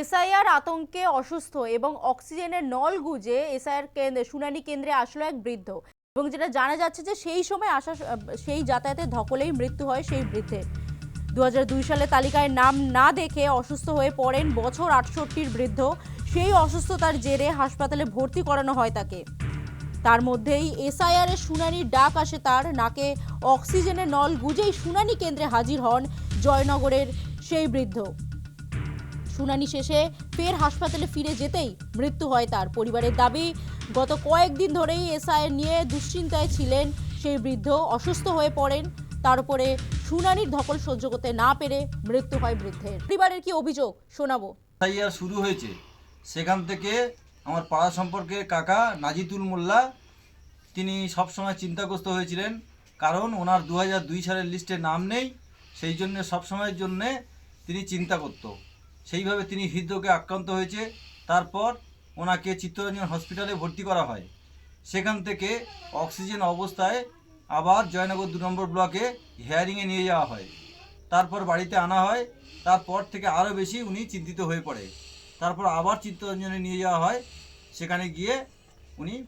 SIR আতঙ্কে অসুস্থ এবং অক্সিজেনের নল গুজে এসআইআর কেন্দ্রে, শুনানি কেন্দ্রে আসলো এক বৃদ্ধ। এবং যেটা জানা যাচ্ছে যে সেই সময় আসা, সেই যাতায়াতের ধকলেই মৃত্যু হয় সেই বৃদ্ধের। দু সালে তালিকায় নাম না দেখে অসুস্থ হয়ে পড়েন বছর আটষট্টির বৃদ্ধ। সেই অসুস্থতার জেরে হাসপাতালে ভর্তি করানো হয় তাকে। তার মধ্যেই এসআইআর এর শুনানির ডাক আসে তার, নাকে অক্সিজেনের নল গুজেই শুনানি কেন্দ্রে হাজির হন জয়নগরের সেই বৃদ্ধ। শুনানি শেষে ফের হাসপাতালে ফিরে যেতেই মৃত্যু হয় তার পরিবারের দাবি, গত কয়েকদিন ধরেই এসআইআর নিয়ে দুশ্চিন্তায় ছিলেন সেই বৃদ্ধ, অসুস্থ হয়ে পড়েন। তার উপরে শুনানির ধকল সহ্য করতে না পেরে মৃত্যু হয় বৃদ্ধের। পরিবারের কি অভিযোগ? শোনাবো। এসআইআর শুরু হয়েছে। সেখান থেকে আমার পাড়া সম্পর্কে কাকা নাজিতুল মোল্লা, তিনি সবসময় চিন্তাগ্রস্ত হয়েছিলেন। কারণ ওনার দু সালের লিস্টে নাম নেই, সেই জন্য সবসময়ের জন্যে তিনি চিন্তা করত। সেইভাবে তিনি হৃদরোগে আক্রান্ত হয়েছে। তারপর ওনাকে চিত্তরঞ্জন হসপিটালে ভর্তি করা হয়। সেখান থেকে অক্সিজেন অবস্থায় আবার জয়নগর দু নম্বর ব্লকে হেয়ারিংয়ে নিয়ে যাওয়া হয়। তারপর বাড়িতে আনা হয়। তারপর থেকে আরও বেশি উনি চিন্তিত হয়ে পড়ে। তারপর আবার চিত্তরঞ্জনে নিয়ে যাওয়া হয়। সেখানে গিয়ে উনি